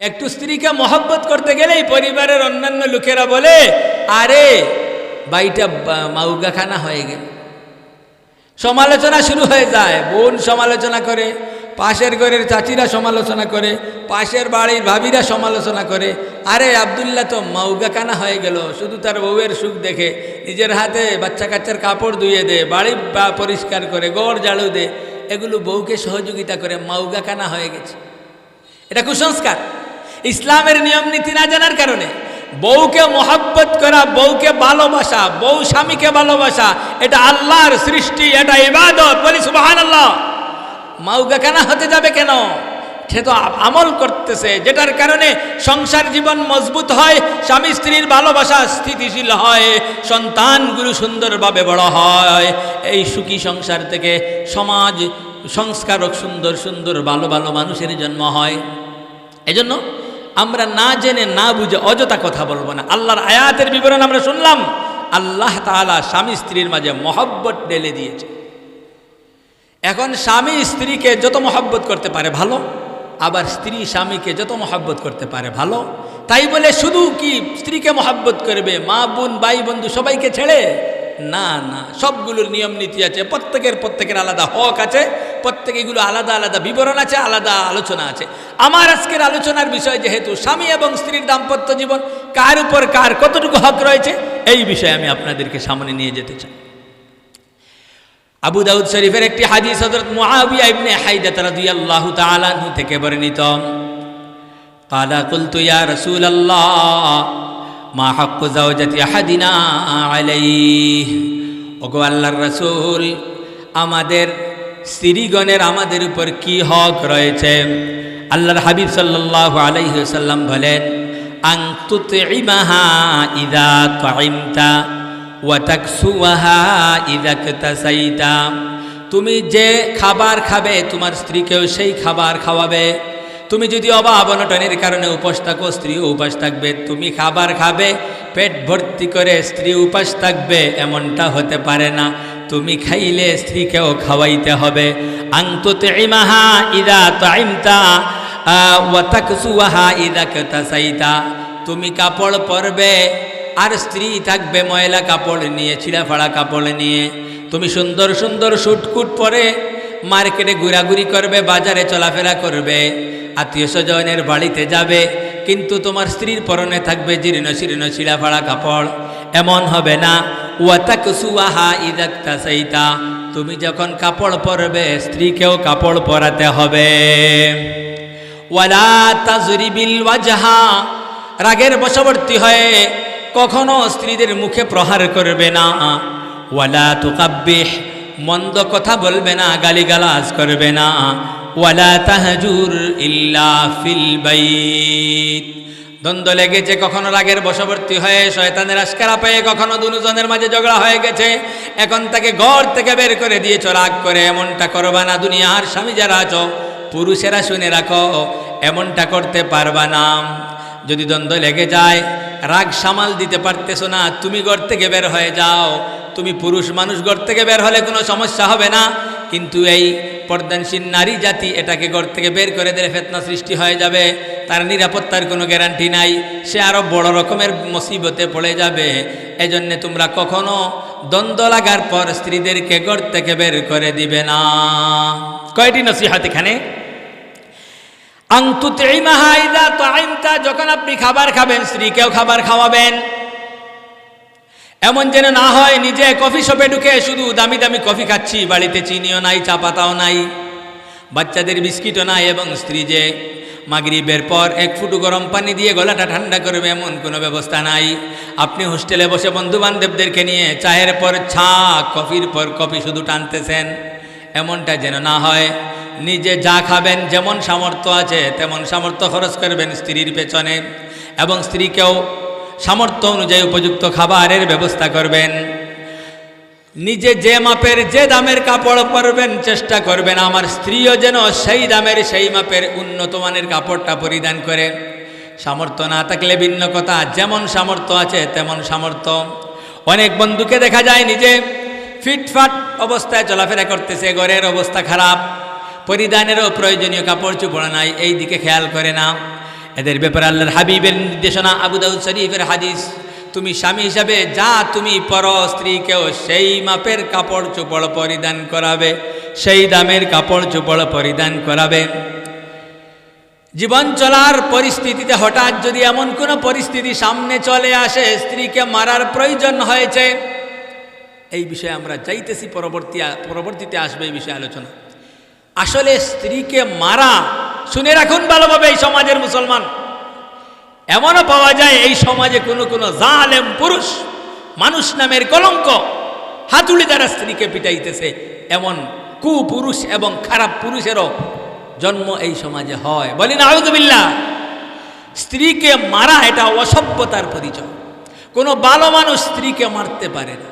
একটু স্ত্রীকে মহব্বত করতে গেলেই পরিবারের অন্যান্য লোকেরা বলে, আরে, বাড়িটা মাউগাখানা হয়ে গেল। সমালোচনা শুরু হয়ে যায়। বোন সমালোচনা করে, পাশের ঘরের চাচিরা সমালোচনা করে, পাশের বাড়ির ভাবিরা সমালোচনা করে, আরে, আবদুল্লাহ, তো মাউগাখানা হয়ে গেল। শুধু তার বউয়ের সুখ দেখে, নিজের হাতে বাচ্চা কাচ্চার কাপড় ধুয়ে দে, বাড়ি পরিষ্কার করে গড় ঝাড়ু দে। এগুলো বউকে সহযোগিতা করে, মাউগাখানা হয়ে গেছে। এটা কুসংস্কার। ইসলামের নিয়ম নীতি না জানার কারণে। বউকে মোহাব্বত করা, বউকে ভালোবাসা, বউ স্বামীকে ভালোবাসা, এটা আল্লাহর সৃষ্টি, এটা ইবাদত। বলি সুবাহান আল্লাহ মাউগা কেনা হতে যাবে কেন? সে তো আমল করতেছে, যেটার কারণে সংসার জীবন মজবুত হয়, স্বামী স্ত্রীর ভালোবাসা স্থিতিশীল হয়, সন্তানগুলো সুন্দরভাবে বড় হয়। এই সুখী সংসার থেকে সমাজ সংস্কারক সুন্দর সুন্দর, ভালো ভালো মানুষের জন্ম হয়। এজন্য আমরা না জেনে, না বুঝে অযথা কথা বলব না। আল্লাহর আয়াতের বিবরণ আমরা শুনলাম। আল্লাহ তাআলা স্বামী স্ত্রীর মাঝে মহব্বত ঢেলে দিয়েছে। এখন স্বামী স্ত্রীকে যত মহব্বত করতে পারে ভালো, আবার স্ত্রী স্বামীকে যত মহব্বত করতে পারে ভালো। তাই বলে শুধু কি স্ত্রীকে মহব্বত করবে, মা বোন, ভাই বন্ধু সবাইকে ছেড়ে? না না, সবগুলোর নিয়ম নীতি আছে, প্রত্যেকের প্রত্যেকের আলাদা হক আছে। প্রত্যেকে এগুলো আলাদা আলাদা বিবরণ আছে, আলাদা আলোচনা আছে। আমার আজকের আলোচনার বিষয় যেহেতু স্বামী এবং স্ত্রীর দাম্পত্য জীবন, কার উপর কার কতটুকু হক রয়েছে, এই বিষয়ে আমি আপনাদেরকে সামনে নিয়ে যেতে চাই। আবু দাউদ শরীফের একটি হাজি সদরত মুআবিয়া ইবনে হাইদা রাদিয়াল্লাহু তাআলা আনহু থেকে বর্ণিত। কালা কুলতু ইয়া রাসূলুল্লাহ, মা হাক্কু যাওজাতি আহাদিনা আলাইহি। ওগো আল্লাহর রসুল, আমাদের স্ত্রীগণের আমাদের উপর কি হক রয়েছে? আল্লাহর হাবিব সাল্লাল্লাহু আলাইহি ওয়াসাল্লাম বলেন তুমি যে খাবার খাবে, তোমার স্ত্রীকেও সেই খাবার খাওয়াবে। তুমি যদি অভাব অনটনের কারণে উপাস থাকো, স্ত্রীও উপাস থাকবে। তুমি খাবার খাবে, পেট ভর্তি করে স্ত্রী উপাস থাকবে, এমনটা হতে পারে না। তুমি খাইলে স্ত্রীকেও খাওয়াইতে হবে। আংতুতে ইমাহা ইদা তাইমতা ওয়াতাকসুয়াহা ইদাকতাসাইতা তুমি কাপড় পরবে, আর স্ত্রী থাকবে ময়লা কাপড় নিয়ে, ছিঁড়াফাড়া কাপড় নিয়ে। তুমি সুন্দর সুন্দর শুটকুট পরে মার্কেটে ঘোরাঘুরি করবে, বাজারে চলাফেরা করবে। আত্মীয় স্বজনের বাড়িতে যাবে, কিন্তু তোমার স্ত্রীর পরনে থাকবে জীর্ণ শীর্ণ ছিঁড়াফাড়া কাপড়। এমন হবে না ওয়াতাক সুয়াহা ইদাক্তা সেইতা তুমি যখন কাপড় পরবে, স্ত্রীকেও কাপড় পরাতে হবে। ওয়ালা তাজরিবিল ওয়াজহা, রাগের বশবর্তী হয়ে কখনো স্ত্রীদের মুখে প্রহার করবে না। ওয়ালা তুকাব্বিহ, মন্দ কথা বলবে না, গালিগালাজ করবে না। ওয়ালা তাহাজুর ইল্লা ফিল বাইত। দ্বন্দ্ব লেগেছে, কখনো রাগের বশবর্তী হয়ে, শয়তানের আস্কারা পেয়ে, কখনো দুজনের মাঝে ঝগড়া হয়ে গেছে। এখন তাকে ঘর থেকে বের করে দিয়েছ, রাগ করে, এমনটা করবা না দুনিয়ার স্বামী যারা আছো, পুরুষেরা শুনে রাখো, এমনটা করতে পারবা না। যদি দ্বন্দ্ব লেগে যায়, রাগ সামাল দিতে পারতেছো না, তুমি ঘর থেকে বের হয়ে যাও। তুমি পুরুষ মানুষ, ঘর থেকে বের হলে কোনো সমস্যা হবে না। কিন্তু এই পর্দানসীন নারী জাতি এটাকে ঘর থেকে বের করে দিলে ফেতনা সৃষ্টি হয়ে যাবে, তার নিরাপত্তার কোনো গ্যারান্টি নাই, সে আরও বড় রকমের মুসিবতে পড়ে যাবে। এজন্যে তোমরা কখনো দ্বন্দ্ব লাগার পর স্ত্রীদেরকে ঘর থেকে বের করে দিবে না। কয়টি নসিহাত এখানে? আংতুতেইমাহাইদা তো আইনতা যখন আপনি খাবার খাবেন, স্ত্রীকেও খাবার খাওয়াবেন। এমন যেন না হয় নিজে কফি শপে ঢুকে শুধু দামি দামি কফি খাচ্ছি, বাড়িতে চিনিও নাই, চা পাতাও নাই। বাচ্চাদের বিস্কিটও নাই এবং স্ত্রী যে মাগরিবের পর এক ফুটু গরম পানি দিয়ে গলাটা ঠান্ডা করবে এমন কোনো ব্যবস্থা নাই। আপনি হোস্টেলে বসে বন্ধু বান্ধবদেরকে নিয়ে চায়ের পর ছা কফির পর কফি শুধু টানতেছেন। এমনটা যেন না হয়। নিজে যা খাবেন, যেমন সামর্থ্য আছে, তেমন সামর্থ্য খরচ করবেন স্ত্রীর পেছনে। এবং স্ত্রীকেও সামর্থ্য অনুযায়ী উপযুক্ত খাবারের ব্যবস্থা করবেন। নিজে যে মাপের, যে দামের কাপড় পরবেন, চেষ্টা করবেন আমার স্ত্রীও যেন সেই দামের, সেই মাপের উন্নত মানের কাপড়টা পরিধান করে। সামর্থ্য না থাকলে ভিন্ন কথা, যেমন সামর্থ্য আছে তেমন সামর্থ্য। অনেক বন্ধুকে দেখা যায় নিজে ফিটফাট অবস্থায় চলাফেরা করতেছে, ঘরের অবস্থা খারাপ, পরিধানেরও প্রয়োজনীয় কাপড় চোপড় নাই, এই দিকে খেয়াল করে না। এদের ব্যাপারে আল্লাহর হাবিবের নির্দেশনা আবু দাউদ শরীফের হাদিস। তুমি স্বামী হিসাবে যা তুমি পর, স্ত্রীকেও সেই মাপের কাপড় চোপড় পরিধান করাবে, সেই দামের কাপড় চোপড় পরিধান করাবে। জীবন চলার পরিস্থিতিতে হঠাৎ যদি এমন কোনো পরিস্থিতি সামনে চলে আসে, স্ত্রীকে মারার প্রয়োজন হয়েছে। এই বিষয়ে আমরা চাইতেছি পরবর্তী, পরবর্তীতে আসবে এই বিষয়ে আলোচনা। আসলে স্ত্রীকে মারা শুনে রাখুন ভালোভাবে এই সমাজের মুসলমান। এমনও পাওয়া যায় এই সমাজে কোনো কোনো জালেম পুরুষ, মানুষ নামের কলঙ্ক, হাতুড়ি দ্বারা স্ত্রীকে পিটাইতেছে। এমন কুপুরুষ এবং খারাপ পুরুষেরও জন্ম এই সমাজে হয়। বলি না স্ত্রীকে মারা এটা অসভ্যতার পরিচয়। কোনো ভালো মানুষ স্ত্রীকে মারতে পারে না।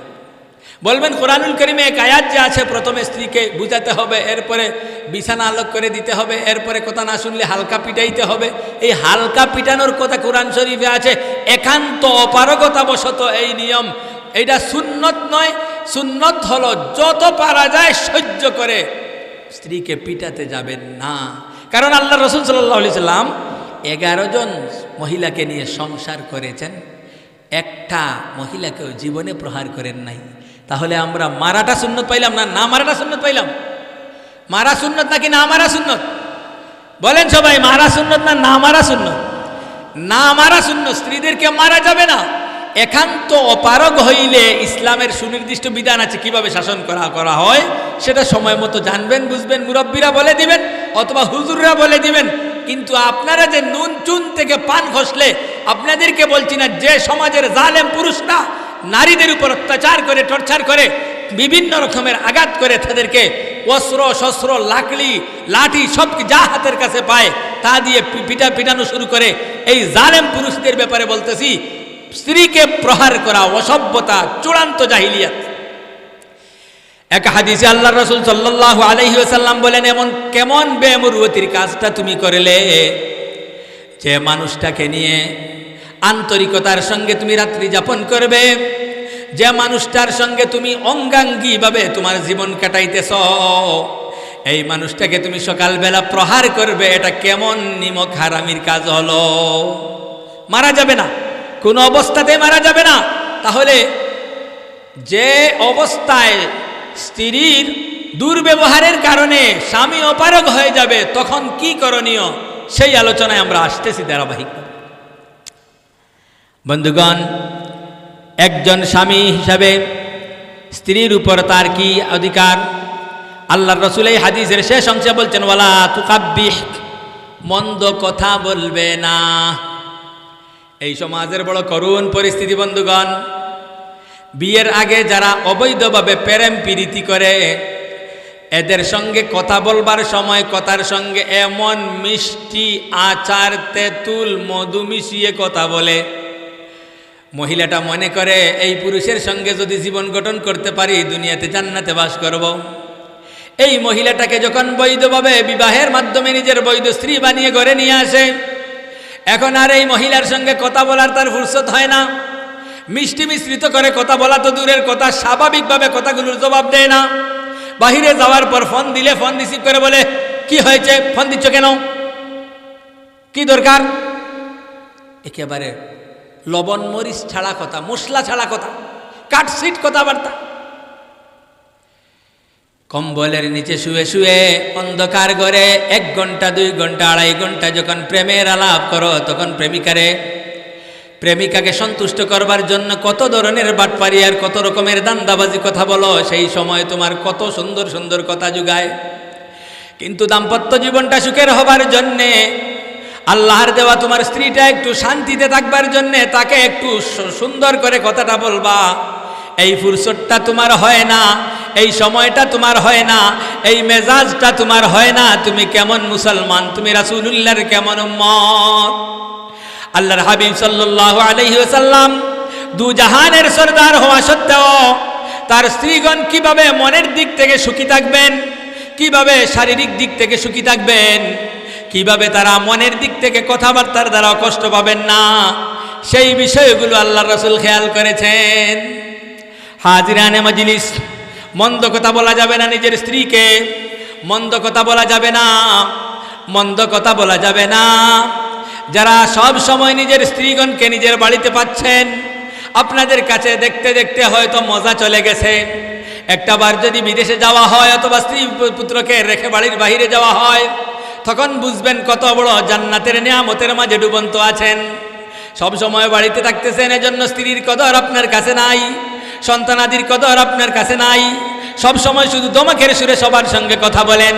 বলবেন, কোরআনুল করিমে এক আয়াত যে আছে, প্রথমে স্ত্রীকে বুঝাতে হবে, এরপরে বিছানা আলোক করে দিতে হবে, এরপরে কথা না শুনলে হালকা পিটাইতে হবে। এই হালকা পিটানোর কথা কোরআন শরীফে আছে, একান্ত অপারগতা বশত এই নিয়ম। এটা সুন্নত নয়, সুন্নত হলো যত পারা যায় সহ্য করে, স্ত্রীকে পিটাতে যাবেন না। কারণ আল্লাহ রসুল সাল্লাহ সাল্লাম এগারো জন মহিলাকে নিয়ে সংসার করেছেন। একটা মহিলাকেও জীবনে প্রহার করেন নাই। তাহলে আমরা মারাটা সুন্নত পাইলাম না না মারাটা সুন্নত পাইলাম? মারা সুন্নত নাকি না মারা সুন্নত? বলেন সবাই, মারা সুন্নত না না মারা সুন্নত? না মারা শূন্য স্ত্রীদেরকে মারা যাবে না। একান্ত অপারগ হইলে ইসলামের সুনির্দিষ্ট বিধান আছে, কীভাবে শাসন করা করা হয়, সেটা সময় মতো জানবেন, বুঝবেন, মুরব্বীরা বলে দিবেন, অথবা হুজুররা বলে দিবেন। কিন্তু আপনারা যে নুন, চুন থেকে পান খসলে আপনাদেরকে বলছি না, যে সমাজের জালেম পুরুষরা নারীদের উপর অত্যাচার করে, টর্চার করে, বিভিন্ন রকমের আঘাত করে তাদেরকে অস্ত্র, শস্ত্র, লাকড়ি, লাঠি সব যা হাতের কাছে পায় তা দিয়ে পিটা, পিটানো শুরু করে। এই জালেম পুরুষদের ব্যাপারে বলতেছি, স্ত্রীকে প্রহার করা অসভ্যতা, চূড়ান্ত জাহিলিয়াত। এক হাদিসে আল্লাহ রসুল সাল্লাহ আলহি সাল্লাম বলেন, এমন কেমন বেমরুয়তির কাজটা তুমি করলে যে মানুষটাকে নিয়ে আন্তরিকতার সঙ্গে তুমি রাত্রি যাপন করবে। যে মানুষটার সঙ্গে তুমি অঙ্গাঙ্গিভাবে তোমার জীবন কাটাইতেছ, এই মানুষটাকে তুমি সকালবেলা প্রহার করবে, এটা কেমন নিমক হারামির কাজ হলো। মারা যাবে না, কোনো অবস্থাতে মারা যাবে না। তাহলে যে অবস্থায় স্ত্রীর দুর্ব্যবহারের কারণে স্বামী অপারগ হয়ে যাবে, তখন কি করণীয়? সেই আলোচনায় আমরা আসতেছি ধারাবাহিক বন্ধুগণ, একজন স্বামী হিসাবে স্ত্রীর উপর তার কি অধিকার? আল্লাহ রসুল এই হাদিসের শেষ অংশে বলছেন, ওয়ালা তুকাব্বিহ মন্দ কথা বলবে না। এই সমাজের বড় করুণ পরিস্থিতি, বন্ধুগণ, বিয়ের আগে যারা অবৈধভাবে প্রেম প্রীতি করে, এদের সঙ্গে কথা বলবার সময় কথার সঙ্গে এমন মিষ্টি আচার, তেঁতুল, মধু মিশিয়ে কথা বলে। মহিলাটা মনে করে, এই পুরুষের সঙ্গে যদি জীবন গঠন করতে পারি, দুনিয়াতে জান্নাতে বাস করব। এই মহিলাটাকে যখন বৈধভাবে বিবাহের মাধ্যমে নিজের বৈধ স্ত্রী বানিয়ে ঘরে নিয়ে আসে, এখন আর এই মহিলার সঙ্গে কথা বলার তার ফুরসত হয় না। মিষ্টি মিশ্রিত করে কথা বলা তো দূরের কথা, স্বাভাবিকভাবে কথাগুলোর জবাব দেয় না। বাহিরে যাওয়ার পর ফোন দিলে ফোন রিসিভ করে বলে, কি হয়েছে? ফোন দিচ্ছ কেন? কি দরকার? একেবারে লবণ, মরিচ ছাড়া কথা, মশলা ছাড়া কথা কাটসিট কথাবার্তা। কম্বলের নিচে শুয়ে শুয়ে অন্ধকার ঘরে এক ঘণ্টা, দুই ঘণ্টা, আড়াই ঘণ্টা যখন প্রেমের আলাপ করো, তখন প্রেমিকারে, প্রেমিকাকে সন্তুষ্ট করবার জন্য কত ধরনের বাটপারি আর কত রকমের দান্দাবাজি কথা বলো, সেই সময় তোমার কত সুন্দর সুন্দর কথা যোগায়। কিন্তু দাম্পত্য জীবনটা সুখের হবার জন্যে আল্লাহর দেওয়া তোমার স্ত্রীটা একটু শান্তিতে থাকবার জন্যে তাকে একটু সুন্দর করে কথাটা বলবা। এই ফুরসতটা তোমার হয় না, এই সময়টা তোমার হয় না, এই মেজাজটা তোমার হয় না, তুমি কেমন মুসলমান, তুমি রাসূলুল্লাহর কেমন উম্মত? আল্লাহর হাবিব সাল্লাল্লাহু আলাইহি ওয়াসাল্লাম দু জাহানের সর্দার হওয়া সত্ত্বেও তার স্ত্রীগণ কীভাবে মনের দিক থেকে সুখী থাকবেন, কীভাবে শারীরিক দিক থেকে সুখী থাকবেন কীভাবে তারা মনের দিক থেকে কথাবার্তার দ্বারা কষ্ট পাবেন না? সেই বিষয়গুলো আল্লাহ রসুল খেয়াল করেছেন। হাজিরানে মজলিস। মন্দ কথা বলা যাবে না নিজের স্ত্রীকে। মন্দ কথা বলা যাবে না। মন্দ কথা বলা যাবে না। যারা সব সময় নিজের স্ত্রীগণকে নিজের বাড়িতে পাচ্ছেন, আপনাদের কাছে দেখতে দেখতে হয়তো মজা চলে গেছে। একটা বার যদি বিদেশে যাওয়া হয় অথবা স্ত্রী পুত্রকে রেখে বাড়ির বাইরে যাওয়া হয় তখন বুঝবেন কত বড় জান্নাতের নিয়ামতের মাঝে ডুবন্ত আছেন? সব সময় বাড়িতে থাকতেছেন, এজন্য স্ত্রীর কদর আপনার কাছে নাই, সন্তানাদির কদর আপনার কাছে নাই। সব সময় শুধু দমকের সুরে সবার সঙ্গে কথা বলেন।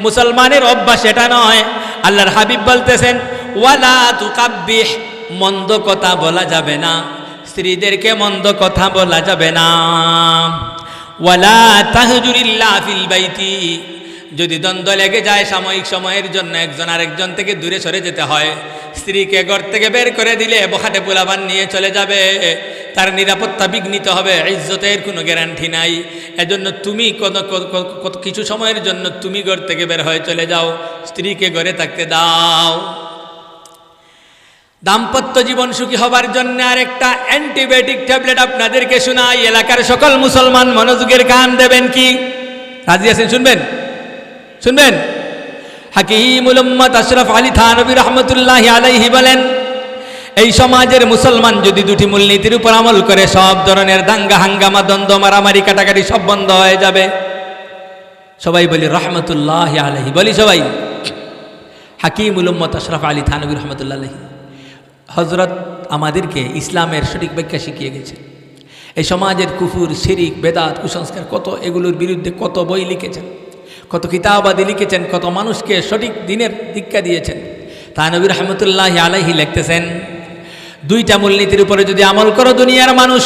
মুসলমানের অভ্যাস এটা নয়। আল্লাহর হাবিব বলতেছেন, ওয়ালা তু তুকাব্বিহ মন্দ কথা বলা যাবে না। স্ত্রীদেরকে মন্দ কথা বলা যাবে না। ওয়ালা তাহজুরিল্লাহ ফিল বাইতি যদি দ্বন্দ্ব লেগে যায় সাময়িক সময়ের জন্য একজন আরেকজন থেকে দূরে সরে যেতে হয়, স্ত্রীকে ঘর থেকে বের করে দিলে বখাটে পোলাবান নিয়ে চলে যাবে। তার নিরাপত্তা বিঘ্নিত হবে, ইজ্জতের কোনো গ্যারান্টি নাই। এজন্য তুমি কিছু সময়ের জন্য তুমি ঘর থেকে বের হয়ে চলে যাও, স্ত্রীকে ঘরে থাকতে দাও। দাম্পত্য জীবন সুখী হবার জন্য আরেকটা অ্যান্টিবায়োটিক ট্যাবলেট আপনাদেরকে শোনাই। এলাকার সকল মুসলমান মনোযোগের কান দেবেন কি? রাজি আছেন, শুনবেন? শুনবেন? হাকিমুল উম্মত আশরাফ আলী থানবী রহমতুল্লাহ আলাইহি বলেন, এই সমাজের মুসলমান যদি দুটি মূলনীতির উপর আমল করে, সব ধরনের দাঙ্গা, হাঙ্গামা, দ্বন্দ্ব, মারামারি, কাটাকাটি সব বন্ধ হয়ে যাবে। সবাই বলি, রহমতুল্লাহ আলহি বলি সবাই, হাকিমুল উম্মত আশরাফ আলী থানবী রহমতুল্লাহ আলহি হজরত আমাদেরকে ইসলামের সঠিক ব্যাখ্যা শিখিয়ে গেছে। এই সমাজের কুফুর, শিরিক, বেদাত, কুসংস্কার কত, এগুলোর বিরুদ্ধে কত বই লিখেছেন? কত কিতাবাদি লিখেছেন, কত মানুষকে সঠিক দিনের দীক্ষা দিয়েছেন। তা নবী রহমতুল্লাহ আলাইহি লিখতেছেন, দুইটা মূলনীতির উপরে যদি আমল করো দুনিয়ার মানুষ,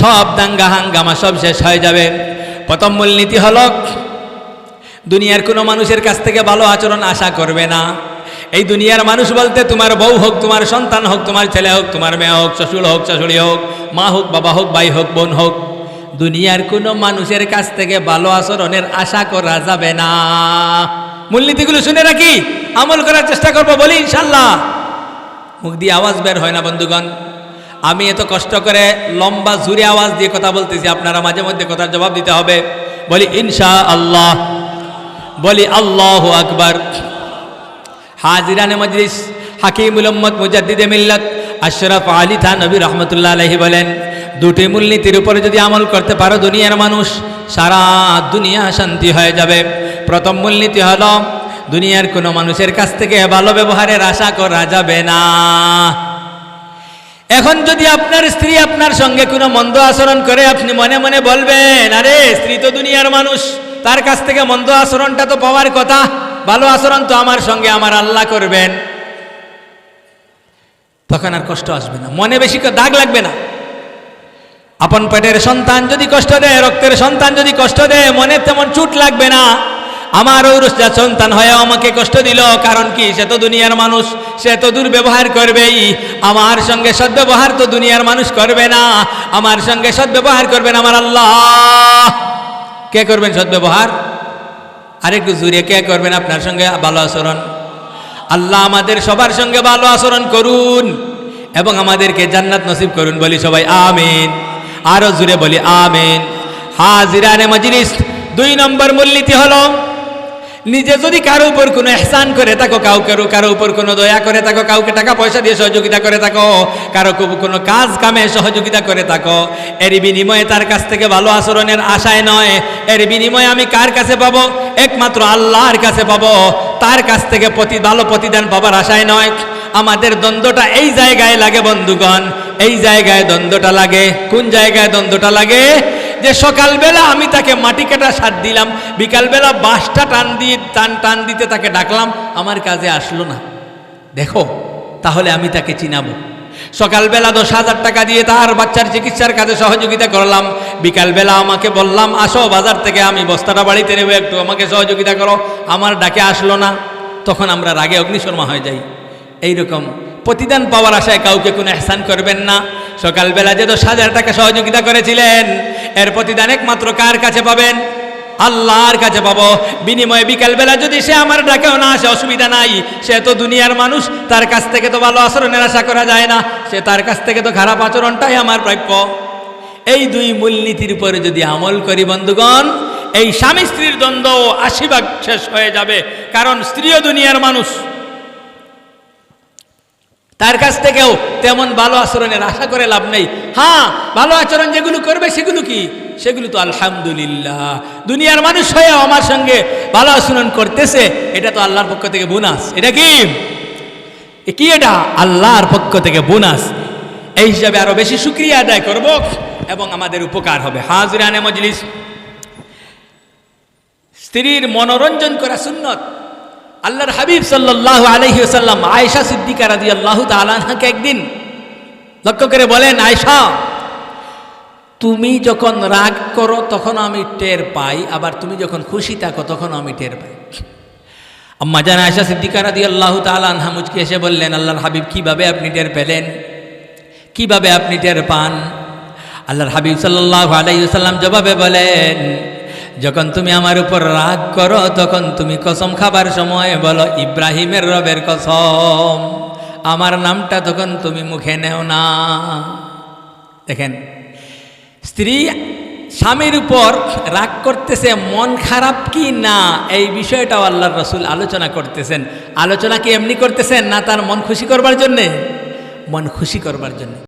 সব দাঙ্গা হাঙ্গামা সব শেষ হয়ে যাবে। প্রথম মূলনীতি হল, দুনিয়ার কোনো মানুষের কাছ থেকে ভালো আচরণ আশা করবে না। এই দুনিয়ার মানুষ বলতে, তোমার বউ হোক, তোমার সন্তান হোক, তোমার ছেলে হোক, তোমার মেয়ে হোক, শ্বশুর হোক, শাশুড়ি হোক, মা হোক, বাবা হোক, ভাই হোক, বোন হোক দুনিয়ার কোনো মানুষের কাছ থেকে ভালো আচরণের আশা করা যাবে না। মূলনীতিগুলো শুনে রাখি, আমল করার চেষ্টা করব বলি ইনশাল্লাহ মুখ দিয়ে আওয়াজ বের হয় না, বন্ধুগণ। আমি এত কষ্ট করে লম্বা, জুড়ে আওয়াজ দিয়ে কথা বলতেছি, আপনারা মাঝে মধ্যে কথার জবাব দিতে হবে। বলি ইনশা আল্লাহ বলি, আল্লাহ আকবার। হাজিরানে মজলিস, হাকিমুল উম্মত, মুজাদ্দিদে মিল্লত, আশরাফ আলী থা নবী রহমতুল্লাহ আলহি বলেন দুটি মূলনীতির উপরে যদি আমল করতে পারো দুনিয়ার মানুষ, সারা দুনিয়া শান্তি হয়ে যাবে। প্রথম মূলনীতি হল, দুনিয়ার কোনো মানুষের কাছ থেকে ভালো ব্যবহারের আশা করা যাবে না। এখন যদি আপনার স্ত্রী আপনার সঙ্গে কোনো মন্দ আচরণ করে, আপনি মনে মনে বলবেন, আরে, স্ত্রী তো দুনিয়ার মানুষ, তার কাছ থেকে মন্দ আচরণটা তো পাওয়ার কথা, ভালো আচরণ তো আমার সঙ্গে আমার আল্লাহ করবেন। তখন আর কষ্ট আসবে না, মনে বেশি দাগ লাগবে না। আপন পেটের সন্তান যদি কষ্ট দেয়, রক্তের সন্তান যদি কষ্ট দেয়, মনে তেমন চুট লাগবে না। আমার ঔরসা সন্তান হয়ে আমাকে কষ্ট দিল, কারণ কি? সে তো দুনিয়ার মানুষ, সে তো দুর্ব্যবহার করবেই। আমার সঙ্গে সদ্ব্যবহার তো দুনিয়ার মানুষ করবে না। আমার সঙ্গে সদ্ব্যবহার করবেন আমার আল্লাহ। কে করবেন সদ্ব্যবহার? আরেকটু জুড়ে কে করবেন আপনার সঙ্গে ভালো আচরণ? আল্লাহ আমাদের সবার সঙ্গে ভালো আচরণ করুন এবং আমাদেরকে জান্নাত নসিব করুন বলি সবাই, আমিন। আরও জুড়ে বলি, আমিন। হাজিরানে মজলিস, দুই নম্বর মূলনীতি হলো, নিজে যদি কারও উপর কোনো এহসান করে থাকো কাউ কারও উপর কোনো দয়া করে থাকো, কাউকে টাকা পয়সা দিয়ে সহযোগিতা করে থাকো, কারও কোনো কাজ কামে সহযোগিতা করে থাকো, এর বিনিময়ে তার কাছ থেকে ভালো আচরণের আশায় নয়, এর বিনিময়ে আমি কার কাছে পাবো? একমাত্র আল্লাহর কাছে পাবো, তার কাছ থেকে প্রতি ভালো প্রতিদান পাবার আশায় নয়। আমাদের দ্বন্দ্বটা এই জায়গায় লাগে, বন্ধুগণ। এই জায়গায় দ্বন্দ্বটা লাগে? কোন জায়গায় দ্বন্দ্বটা লাগে? যে সকালবেলা আমি তাকে মাটি কাটা সার দিলাম, বিকালবেলা বাঁশটা টান দিয়ে টান টান দিতে তাকে ডাকলাম, আমার কাজে আসলো না। দেখো, তাহলে আমি তাকে চিনাবো। সকালবেলা দশ হাজার টাকা দিয়ে তার বাচ্চার চিকিৎসার কাজে সহযোগিতা করলাম। বিকালবেলা আমাকে বললাম, আসো বাজার থেকে, আমি বস্তাটা বাড়িতে নেব, একটু আমাকে সহযোগিতা করো। আমার ডাকে আসলো না। তখন আমরা রাগে অগ্নিশর্মা হয়ে যাই। এইরকম প্রতিদান পাওয়ার আশায় কাউকে কোনো এহসান করবেন না। সকালবেলা যে দশ হাজার টাকা সহযোগিতা করেছিলেন, এর প্রতিদান একমাত্র কার কাছে পাবেন? আল্লাহর কাছে পাবো। বিনিময়ে বিকালবেলা যদি সে আমার ডাকেও না আসে, অসুবিধা নাই। সে তো দুনিয়ার মানুষ, তার কাছ থেকে তো ভালো আচরণের আশা করা যায় না। সে তার কাছ থেকে তো খারাপ আচরণটাই আমার প্রাপ্য। এই দুই মূলনীতির উপরে যদি আমল করি বন্ধুগণ, এই স্বামী স্ত্রীর দ্বন্দ্ব আশি ভাগ শেষ হয়ে যাবে। কারণ স্ত্রীও দুনিয়ার মানুষ। তার কাছ থেকেও তেমন ভালো আচরণের আশা করে লাভ নেই। হ্যাঁ ভালো আচরণ যেগুলো করবে সেগুলো কি? সেগুলো তো আলহামদুলিল্লাহ। দুনিয়ার মানুষ হয়ে আমার সঙ্গে ভালো আচরণ করতেছে, এটা তো আল্লাহর পক্ষ থেকে বোনাস। এটা কি? কি এটা? আল্লাহর পক্ষ থেকে বোনাস। এই হিসাবে আরও বেশি শুক্রিয়া আদায় করব এবং আমাদের উপকার হবে। হাজরানে মজলিস। স্ত্রীর মনোরঞ্জন করা সুন্নত। আল্লাহর হাবিব সাল্লাহ আলহি সাল্লাম আয়েশা সিদ্দিকা রাজি আল্লাহ তালাহাকে একদিন লক্ষ্য করে বলেন, আয়েশা, তুমি যখন রাগ করো তখন আমি টের পাই, আবার তুমি যখন খুশি থাকো তখন আমি টের পাই। আম্মা জান আয়সা সিদ্দিকা রাদি আল্লাহ তালানহা মুচকে এসে বললেন, আল্লাহর হাবিব, কীভাবে আপনি টের পেলেন? কীভাবে আপনি টের পান? আল্লাহর হাবিব সাল্লাহ আলাইসাল্লাম জবাবে বলেন যখন তুমি আমার উপর রাগ করো, তখন তুমি কসম খাবার সময় বলো, ইব্রাহিমের রবের কসম, আমার নামটা তখন তুমি মুখে নেও না। দেখেন, স্ত্রী স্বামীর উপর রাগ করতেছে, মন খারাপ কি না, এই বিষয়টাও আল্লাহর রসুল আলোচনা করতেছেন। আলোচনা কি এমনি করতেছেন, না তার মন খুশি করবার জন্যে? মন খুশি করবার জন্য।